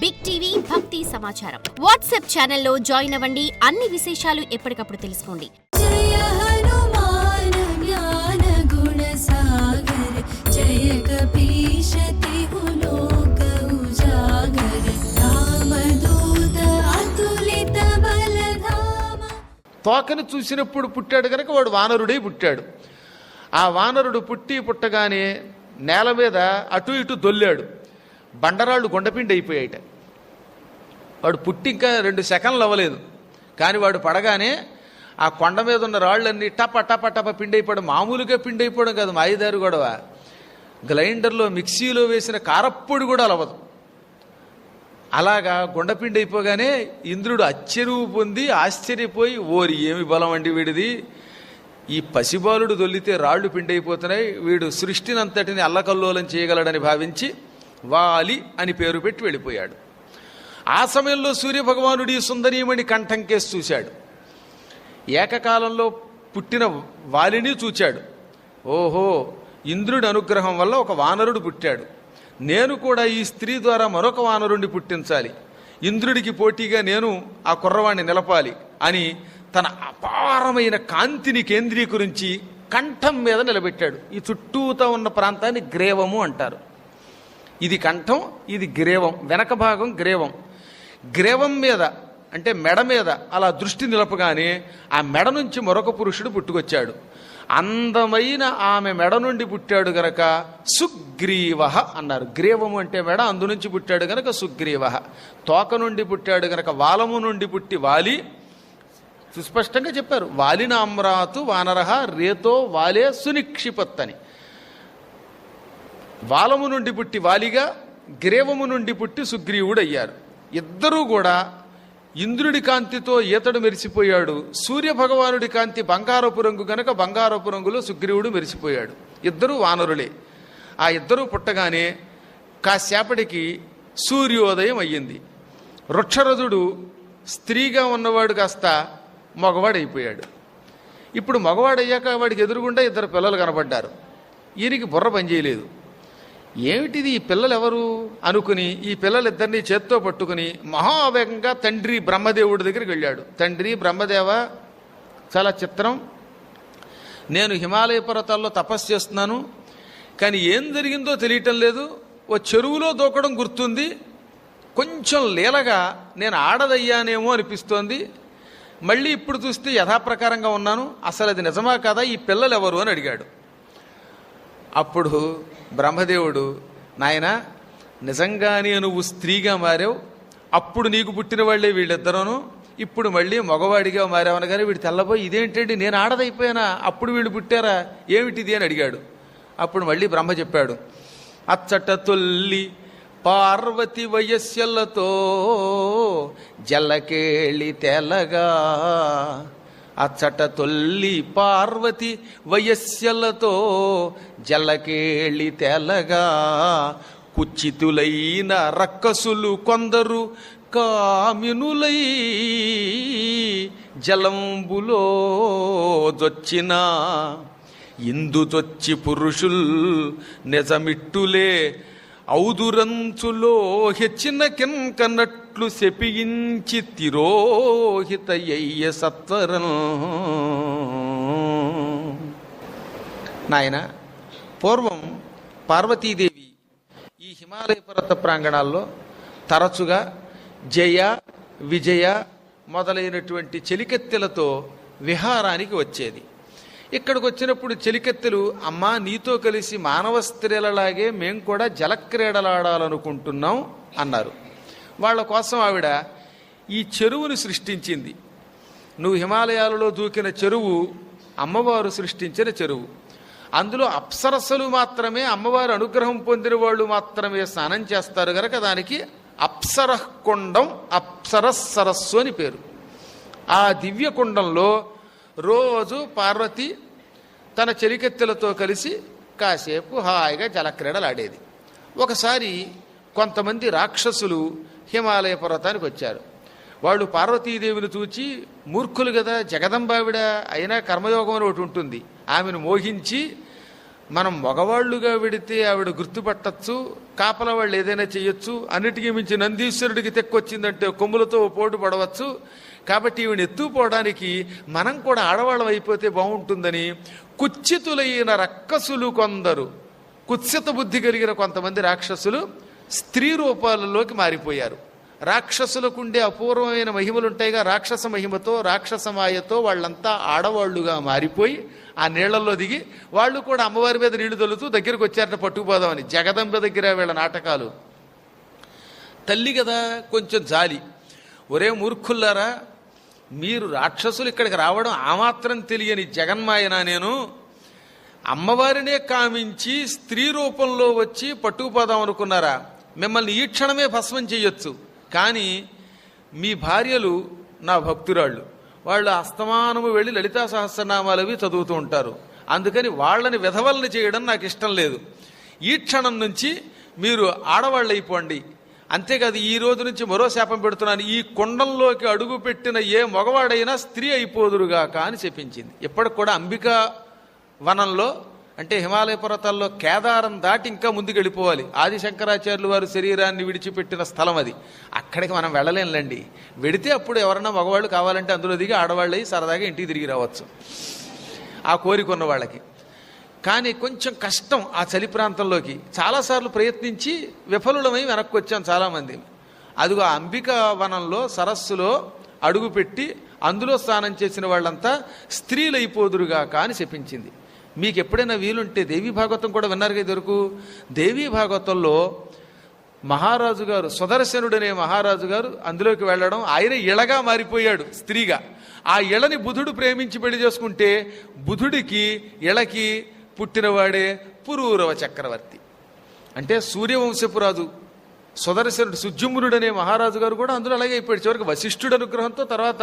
Big TV భక్తి సమాచారం WhatsApp ఛానల్లో జాయిన్ అవ్వండి. అన్ని విశేషాలు ఎప్పటికప్పుడు తెలుసుకోండి. తోకను చూసినప్పుడు పుట్టాడు కనుక వాడు వానరుడే పుట్టాడు. ఆ వానరుడు పుట్టి పుట్టగానే నేల మీద అటు ఇటు దొల్లాడు. బండరాళ్ళు గుండపిండి అయిపోయాయిట. వాడు పుట్టి ఇంకా రెండు సెకండ్లు అవ్వలేదు. కానీ వాడు పడగానే ఆ కొండ మీద ఉన్న రాళ్ళన్నీ టప టప టప పిండి అయిపోవడం మామూలుగా పిండి అయిపోవడం కాదు మాయిదారు గొడవ. గ్రైండర్లో మిక్సీలో వేసిన కారప్పొడి కూడా అలవదు. అలాగా గుండపిండి అయిపోగానే ఇంద్రుడు అచ్చెరువు పొంది ఆశ్చర్యపోయి ఓరి ఏమి బలం అండి వీడిది? ఈ పసిబాలుడు దొల్లితే రాళ్ళు పిండి అయిపోతున్నాయి వీడు సృష్టినంతటిని అల్లకల్లోలం చేయగలడని భావించి వాలి అని పేరు పెట్టి వెళ్ళిపోయాడు. ఆ సమయంలో సూర్యభగవానుడి సుందరీమణి కంఠం కేసి చూశాడు. ఏకకాలంలో పుట్టిన వాలిని చూచాడు. ఓహో ఇంద్రుడి అనుగ్రహం వల్ల ఒక వానరుడు పుట్టాడు. నేను కూడా ఈ స్త్రీ ద్వారా మరొక వానరుణ్ణి పుట్టించాలి. ఇంద్రుడికి పోటీగా నేను ఆ కుర్రవాణ్ణి నిలపాలి అని తన అపారమైన కాంతిని కేంద్రీకరించి కంఠం మీద నిలబెట్టాడు. ఈ చుట్టూతో ఉన్న ప్రాంతాన్ని గ్రేవము అంటారు. ఇది కంఠం ఇది గ్రేవం వెనక భాగం గ్రేవం. గ్రేవం మీద అంటే మెడ మీద అలా దృష్టి నిలపగానే ఆ మెడ నుంచి మరొక పురుషుడు పుట్టుకొచ్చాడు. అందమైన ఆమె మెడ నుండి పుట్టాడు గనక సుగ్రీవ అన్నారు. గ్రీవము అంటే మెడ అందు నుంచి పుట్టాడు గనక సుగ్రీవ. తోక నుండి పుట్టాడు గనక వాలము నుండి పుట్టి వాలి. సుస్పష్టంగా చెప్పారు. వాలిన అమ్రాతు వానరహ రేతో వాలే సునిక్షిపత్తని. వాలము నుండి పుట్టి వాలిగా గ్రీవము నుండి పుట్టి సుగ్రీవుడు అయ్యారు ఇద్దరూ కూడా ఇంద్రుడి కాంతితో ఈతడు మెరిసిపోయాడు. సూర్య భగవానుడి కాంతి బంగారపు రంగు గనక బంగారపు రంగులో సుగ్రీవుడు మెరిసిపోయాడు. ఇద్దరూ వానరులే. ఆ ఇద్దరూ పుట్టగానే కాసేపటికి సూర్యోదయం అయ్యింది. వృక్షరథుడు స్త్రీగా ఉన్నవాడు కాస్త మగవాడైపోయాడు. ఇప్పుడు మగవాడయ్యాక వాడికి ఎదురుగుండా ఇద్దరు పిల్లలు కనబడ్డారు. ఈయనకి బుర్ర పనిచేయలేదు. ఏమిటిది ఈ పిల్లలు ఎవరు అనుకుని ఈ పిల్లలిద్దరినీ చేత్తో పట్టుకుని మహావేగంగా తండ్రి బ్రహ్మదేవుడి దగ్గరికి వెళ్ళాడు. తండ్రి బ్రహ్మదేవ చాలా చిత్రం. నేను హిమాలయ పర్వతాల్లో తపస్సు చేస్తున్నాను కానీ ఏం జరిగిందో తెలియటం లేదు. ఓ చెరువులో దూకడం గుర్తుంది. కొంచెం లీలగా నేను ఆడదయ్యానేమో అనిపిస్తోంది. మళ్ళీ ఇప్పుడు చూస్తే యథాప్రకారంగా ఉన్నాను. అసలు అది నిజమా కాదా? ఈ పిల్లలు ఎవరు అని అడిగాడు. అప్పుడు బ్రహ్మదేవుడు నాయన నిజంగానే నువ్వు స్త్రీగా మారావు. అప్పుడు నీకు పుట్టిన వాళ్ళే వీళ్ళిద్దరూను. ఇప్పుడు మళ్ళీ మగవాడిగా మారావని కానీ వీడు తెల్లబోయి ఇదేంటండి నేను ఆడదైపోయానా? అప్పుడు వీళ్ళు పుట్టారా? ఏమిటిది? అని అడిగాడు. అప్పుడు మళ్ళీ బ్రహ్మ చెప్పాడు అచ్చట తొల్లి పార్వతి వయస్సులతో జల్లకేళి తెలగా అచ్చట తొల్లి పార్వతి వయస్సులతో జలకేళి తెలగా కుచితులైన రక్కసులు కొందరు కామినులై జలంబులో జొచ్చిన ఇందుతొచ్చి పురుషుల్ నిజమిట్టులే ఔదురంచులో హెచ్చిన కింకన్నట్లు శపించి తిరోహితయ్య సత్వరం. నాయన పూర్వం పార్వతీదేవి ఈ హిమాలయ పర్వత ప్రాంగణాల్లో తరచుగా జయ విజయ మొదలైనటువంటి చెలికెత్తెలతో విహారానికి వచ్చేది. ఇక్కడికి వచ్చినప్పుడు చెలికెత్తెలు అమ్మా నీతో కలిసి మానవ స్త్రీలలాగే మేము కూడా జలక్రీడలాడాలనుకుంటున్నాం అన్నారు. వాళ్ళ కోసం ఆవిడ ఈ చెరువుని సృష్టించింది. నువ్వు హిమాలయాలలో దూకిన చెరువు అమ్మవారు సృష్టించిన చెరువు. అందులో అప్సరస్సులు మాత్రమే అమ్మవారి అనుగ్రహం పొందిన వాళ్ళు మాత్రమే స్నానం చేస్తారు కనుక దానికి అప్సరః కుండం అప్సరస్ సరస్సు అని పేరు. ఆ దివ్య కుండంలో రోజు పార్వతి తన చెలికెత్తెలతో కలిసి కాసేపు హాయిగా జలక్రీడలు ఆడేది ఒకసారి కొంతమంది రాక్షసులు హిమాలయ పర్వతానికి వచ్చారు. వాళ్ళు పార్వతీదేవిని చూచి మూర్ఖులు కదా జగదంబావిడ అయినా కర్మయోగం అని ఒకటి ఉంటుంది. ఆమెను మోహించి మనం మగవాళ్ళుగా విడితే ఆవిడ గుర్తుపట్టచ్చు కాపల వాళ్ళు ఏదైనా చేయొచ్చు అన్నిటికీ మించి నందీశ్వరుడికి తెక్కొచ్చిందంటే కొమ్ములతో పోటు పడవచ్చు. కాబట్టి ఈవిని ఎత్తుపోవడానికి మనం కూడా ఆడవాళ్ళం అయిపోతే బాగుంటుందని కుచ్చితులైన రక్కసులు కొందరు. కుత్సిత బుద్ధి కలిగిన కొంతమంది రాక్షసులు స్త్రీ రూపాలలోకి మారిపోయారు. రాక్షసులకు ఉండే అపూర్వమైన మహిమలు ఉంటాయిగా రాక్షస మహిమతో రాక్షస మాయతో వాళ్ళంతా ఆడవాళ్ళుగా మారిపోయి ఆ నీళ్ళలో దిగి వాళ్ళు కూడా అమ్మవారి మీద నీళ్ళు తొలుతూ దగ్గరికి వచ్చారట పట్టుకుపోదామని జగదంబ దగ్గర వీళ్ళ నాటకాలు. తల్లి కదా కొంచెం జాలి. ఒరే మూర్ఖుల్లారా మీరు రాక్షసులు ఇక్కడికి రావడం ఆ మాత్రం తెలియని జగన్మాయన నేను? అమ్మవారినే కామించి స్త్రీ రూపంలో వచ్చి పట్టుకుపోదాం అనుకున్నారా? మిమ్మల్ని ఈ క్షణమే భస్మం చేయొచ్చు. కానీ మీ భార్యలు నా భక్తురాళ్ళు. వాళ్ళు అస్తమానము వెళ్ళి లలితా సహస్రనామాలు అవి చదువుతూ ఉంటారు. అందుకని వాళ్ళని విధవల్ని చేయడం నాకు ఇష్టం లేదు. ఈ క్షణం నుంచి మీరు ఆడవాళ్ళు అయిపోండి అంతేకాదు ఈ రోజు నుంచి మరో శాపం పెడుతున్నాను. ఈ కుండంలోకి అడుగు పెట్టిన ఏ మగవాడైనా స్త్రీ అయిపోదురుగాక అని చెప్పించింది. ఇప్పటికి కూడా అంబికా వనంలో అంటే హిమాలయ పర్వతాల్లో కేదారం దాటి ఇంకా ముందుకెళ్ళిపోవాలి. ఆది శంకరాచార్యులు వారు శరీరాన్ని విడిచిపెట్టిన స్థలం అది. అక్కడికి మనం వెళ్ళలేంలండి వెడితే అప్పుడు ఎవరన్నా మగవాళ్ళు కావాలంటే అందులో దిగి ఆడవాళ్ళు సరదాగా ఇంటికి తిరిగి రావచ్చు. ఆ కోరిక ఉన్న వాళ్ళకి. కానీ కొంచెం కష్టం ఆ చలి ప్రాంతంలోకి. చాలాసార్లు ప్రయత్నించి విఫలులమై వెనక్కి వచ్చాం చాలామంది. అదిగో ఆ అంబికా వనంలో సరస్సులో అడుగుపెట్టి అందులో స్నానం చేసిన వాళ్ళంతా స్త్రీలైపోదురుగాక అని చెప్పించింది. మీకు ఎప్పుడైనా వీలుంటే దేవీ భాగవతం కూడా విన్నారు కదా ఇదివరకు? దేవీ భాగవతంలో మహారాజు గారు సుదర్శనుడనే మహారాజు గారు అందులోకి వెళ్ళడం ఆయన ఇళగా మారిపోయాడు స్త్రీగా. ఆ ఇళని బుధుడు ప్రేమించి పెళ్ళి చేసుకుంటే బుధుడికి ఇళకి పుట్టినవాడే పురూరవ చక్రవర్తి. అంటే సూర్యవంశపు రాజు సుదర్శనుడు సుజుమ్నుడనే మహారాజు గారు కూడా అందులో అలాగే అయిపోయాడు. చివరికి వశిష్ఠుడు అనుగ్రహంతో తర్వాత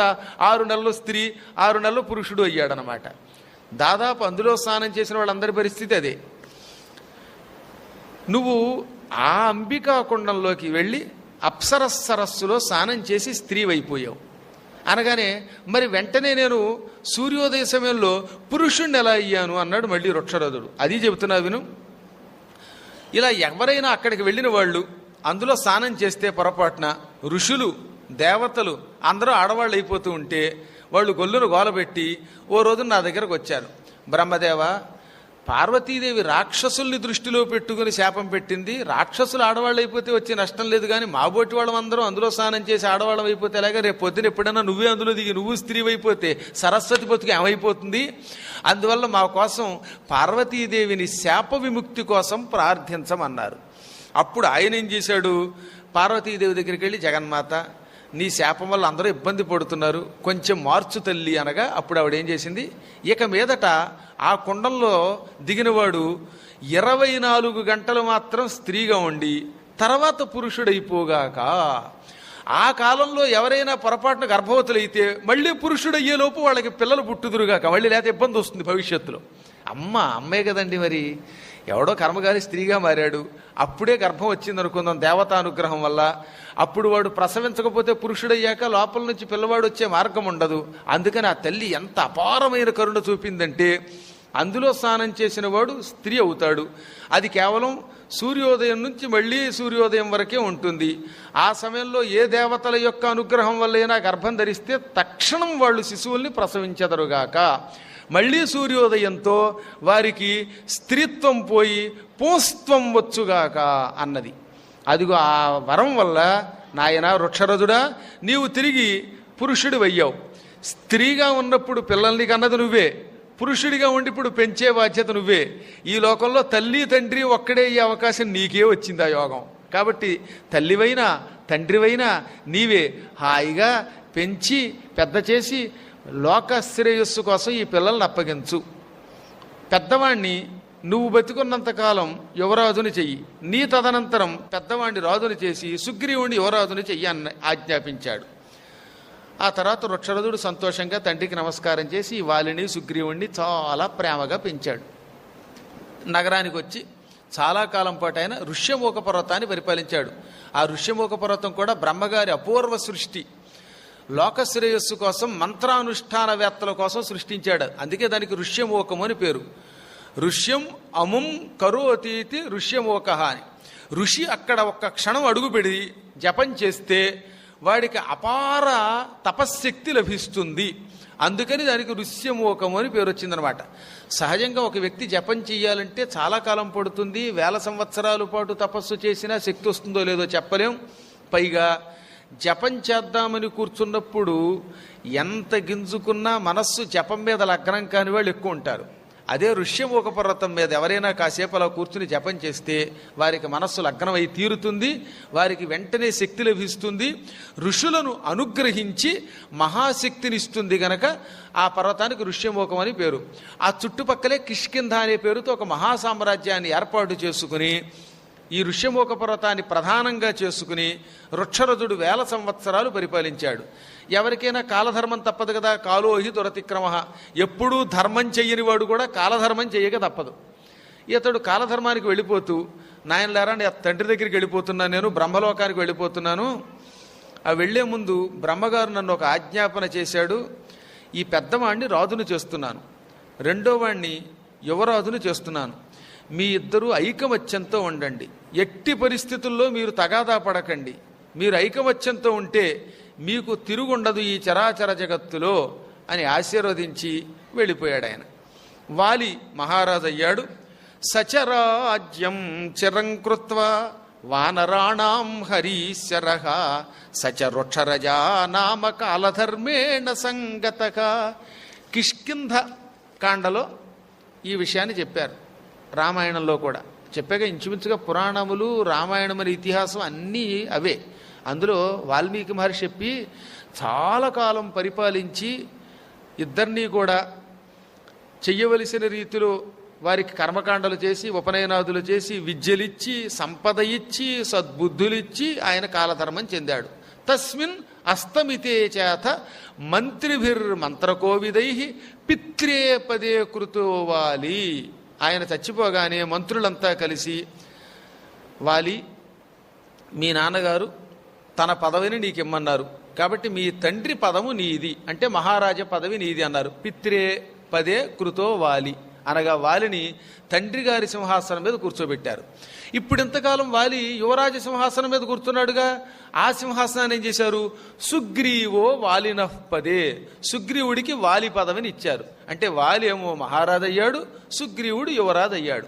ఆరు నెలలు స్త్రీ ఆరు నెలలు పురుషుడు అయ్యాడనమాట దాదాపు అందులో స్నానం చేసిన వాళ్ళందరి పరిస్థితి అదే. నువ్వు ఆ అంబికా కుండంలోకి వెళ్ళి అప్సర సరస్సులో స్నానం చేసి స్త్రీ అయిపోయావు అనగానే మరి వెంటనే నేను సూర్యోదయ సమయంలో పురుషుణ్ణి ఎలా అయ్యాను అన్నాడు మళ్ళీ వృక్షరథుడు. అది చెబుతున్నా విను. ఇలా ఎవరైనా అక్కడికి వెళ్ళిన వాళ్ళు అందులో స్నానం చేస్తే పొరపాటున ఋషులు దేవతలు అందరూ ఆడవాళ్ళు అయిపోతూ ఉంటే వాళ్ళు గొల్లును గోలబెట్టి ఓ రోజు నా దగ్గరకు వచ్చారు. బ్రహ్మదేవ పార్వతీదేవి రాక్షసుల్ని దృష్టిలో పెట్టుకుని శాపం పెట్టింది. రాక్షసులు ఆడవాళ్ళు అయిపోతే వచ్చే నష్టం లేదు కానీ మాబోటి వాళ్ళందరూ అందులో స్నానం చేసి ఆడవాళ్ళం అయిపోతే ఎలాగా? రేపు పొద్దున ఎప్పుడైనా నువ్వే అందులో దిగి నువ్వు స్త్రీ అయిపోతే సరస్వతి బతుకు ఏమైపోతుంది? అందువల్ల మా కోసం పార్వతీదేవిని శాప విముక్తి కోసం ప్రార్థించమన్నారు. అప్పుడు ఆయన ఏం చేశాడు? పార్వతీదేవి దగ్గరికి వెళ్ళి జగన్మాత నీ శాపం వల్ల అందరూ ఇబ్బంది పడుతున్నారు. కొంచెం మార్చు తల్లి అనగా అప్పుడు ఆవిడ ఏం చేసింది? ఇక మీదట ఆ కుండంలో దిగినవాడు ఇరవై నాలుగు గంటలు మాత్రం స్త్రీగా ఉండి తర్వాత పురుషుడైపోగాక ఆ కాలంలో ఎవరైనా పొరపాటున గర్భవతులైతే మళ్ళీ పురుషుడు అయ్యేలోపు వాళ్ళకి పిల్లలు పుట్టుదురుగాక మళ్ళీ లేకపోతే ఇబ్బంది వస్తుంది భవిష్యత్తులో. అమ్మ అమ్మే కదండి మరి. ఎవడో కర్మగారి స్త్రీగా మారాడు. అప్పుడే గర్భం వచ్చింది అనుకుందాం దేవతానుగ్రహం వల్ల. అప్పుడు వాడు ప్రసవించకపోతే పురుషుడయ్యాక లోపల నుంచి పిల్లవాడు వచ్చే మార్గం ఉండదు. అందుకని ఆ తల్లి ఎంత అపారమైన కరుణ చూపిందంటే అందులో స్నానం చేసిన వాడు స్త్రీ అవుతాడు. అది కేవలం సూర్యోదయం నుంచి మళ్ళీ సూర్యోదయం వరకే ఉంటుంది. ఆ సమయంలో ఏ దేవతల యొక్క అనుగ్రహం వల్లైనా గర్భం ధరిస్తే తక్షణం వాళ్ళు శిశువుల్ని ప్రసవించదరుగాక. మళ్ళీ సూర్యోదయంతో వారికి స్త్రీత్వం పోయి పూస్త్వం వచ్చుగాక అన్నది. అదిగో ఆ వరం వల్ల నాయన వృక్షరథుడా నీవు తిరిగి పురుషుడు అయ్యావు స్త్రీగా ఉన్నప్పుడు పిల్లల్ని కన్నది నువ్వే. పురుషుడిగా ఉండి ఇప్పుడు పెంచే బాధ్యత నువ్వే. ఈ లోకంలో తల్లి తండ్రి ఒక్కడే అయ్యే అవకాశం నీకే వచ్చింది ఆ యోగం. కాబట్టి తల్లివైనా తండ్రివైనా నీవే హాయిగా పెంచి పెద్ద చేసి లోక శ్రేయస్సు కోసం ఈ పిల్లల్ని అప్పగించు. పెద్దవాణ్ణి నువ్వు బతికున్నంతకాలం యువరాజుని చెయ్యి. నీ తదనంతరం పెద్దవాణ్ణి రాజుని చేసి సుగ్రీవుని యువరాజుని చెయ్యి అన్న ఆజ్ఞాపించాడు. ఆ తర్వాత వృక్షరథుడు సంతోషంగా తండ్రికి నమస్కారం చేసి వాలిని సుగ్రీవుణ్ణి చాలా ప్రేమగా పెంచాడు. నగరానికి వచ్చి చాలా కాలం పాటు ఆయన ఋష్యమూక పర్వతాన్ని పరిపాలించాడు. ఆ ఋష్యమూక పర్వతం కూడా బ్రహ్మగారి అపూర్వ సృష్టి. లోక శ్రేయస్సు కోసం మంత్రానుష్ఠానవేత్తల కోసం సృష్టించాడు. అందుకే దానికి ఋష్యమోకము అని పేరు. ఋష్యం అముం కరోతీతి ఋష్యమోక అని. ఋషి అక్కడ ఒక్క క్షణం అడుగుపెడి జపం చేస్తే వాడికి అపార తపశ్శక్తి లభిస్తుంది. అందుకని దానికి ఋష్యమోకము అని పేరు వచ్చిందనమాట. సహజంగా ఒక వ్యక్తి జపం చేయాలంటే చాలా కాలం పడుతుంది. వేల సంవత్సరాల పాటు తపస్సు చేసినా శక్తి వస్తుందో లేదో చెప్పలేం. పైగా జపం చేద్దామని కూర్చున్నప్పుడు ఎంత గింజుకున్నా మనస్సు జపం మీద లగ్నం కాని వాళ్ళు ఎక్కువ ఉంటారు. అదే ఋష్యమూక పర్వతం మీద ఎవరైనా కాసేపు అలా కూర్చుని జపం చేస్తే వారికి మనస్సు లగ్నమై తీరుతుంది వారికి వెంటనే శక్తి లభిస్తుంది. ఋషులను అనుగ్రహించి మహాశక్తిని ఇస్తుంది గనక ఆ పర్వతానికి ఋష్యమూకం అని పేరు. ఆ చుట్టుపక్కలే కిష్కింధ అనే పేరుతో ఒక మహాసామ్రాజ్యాన్ని ఏర్పాటు చేసుకుని ఈ ఋష్యమోక పర్వతాన్ని ప్రధానంగా చేసుకుని వృక్షరథుడు వేల సంవత్సరాలు పరిపాలించాడు. ఎవరికైనా కాలధర్మం తప్పదు కదా? కాలోహి దురతిక్రమ ఎప్పుడూ ధర్మం చెయ్యని వాడు కూడా కాలధర్మం చెయ్యక తప్పదు. ఇతడు కాలధర్మానికి వెళ్ళిపోతూ నాయన లేరా తండ్రి దగ్గరికి వెళ్ళిపోతున్నాను నేను బ్రహ్మలోకానికి వెళ్ళిపోతున్నాను. ఆ వెళ్ళే ముందు బ్రహ్మగారు నన్ను ఒక ఆజ్ఞాపన చేశాడు. ఈ పెద్దవాణ్ణి రాజును చేస్తున్నాను. రెండో వాణ్ణి యువరాజును చేస్తున్నాను. మీ ఇద్దరూ ఐకమత్యంతో ఉండండి. ఎట్టి పరిస్థితుల్లో మీరు తగాదా పడకండి. మీరు ఐకమత్యంతో ఉంటే మీకు తిరుగుండదు ఈ చరాచర జగత్తులో అని ఆశీర్వదించి వెళ్ళిపోయాడు ఆయన. వాలి మహారాజు అయ్యాడు. సచరాజ్యం చిరంకృత్వ వానరాణాం హరీశ్వర సచరుక్షరజా నామ కాలధర్మేణ సంగత. కిష్కింధ కాండలో ఈ విషయాన్ని చెప్పారు. రామాయణంలో కూడా. చెప్పాక ఇంచుమించుగా పురాణములు రామాయణం అనే ఇతిహాసం అన్నీ అవే. అందులో వాల్మీకి మహర్షి చెప్పి చాలా కాలం పరిపాలించి ఇద్దరినీ కూడా చెయ్యవలసిన రీతిలో వారికి కర్మకాండలు చేసి ఉపనయనాదులు చేసి విద్యలిచ్చి సంపద ఇచ్చి సద్బుద్ధులిచ్చి ఆయన కాలధర్మం చెందాడు. తస్మిన్ అస్తమితే చేత మంత్రిభిర్మంత్రకోవిదై పిత్రే పదే కృతోవాలి ఆయన చచ్చిపోగానే మంత్రులంతా కలిసి వాలి మీ నాన్నగారు తన పదవిని నీకు ఇమ్మన్నారు కాబట్టి మీ తండ్రి పదము నీది. అంటే మహారాజ పదవి నీది అన్నారు. పిత్రే పదే కృతో వాలి. అనగా వాలిని తండ్రి గారి సింహాసనం మీద కూర్చోబెట్టారు. ఇప్పుడు ఇంతకాలం వాలి యువరాజ సింహాసనం మీద కూర్చున్నాడుగా. ఆ సింహాసనాన్ని ఏం చేశారు? సుగ్రీవో వాలిన పదే సుగ్రీవుడికి వాలి పదవిని ఇచ్చారు. అంటే వాలి ఏమో మహారాజు అయ్యాడు సుగ్రీవుడు యువరాజు అయ్యాడు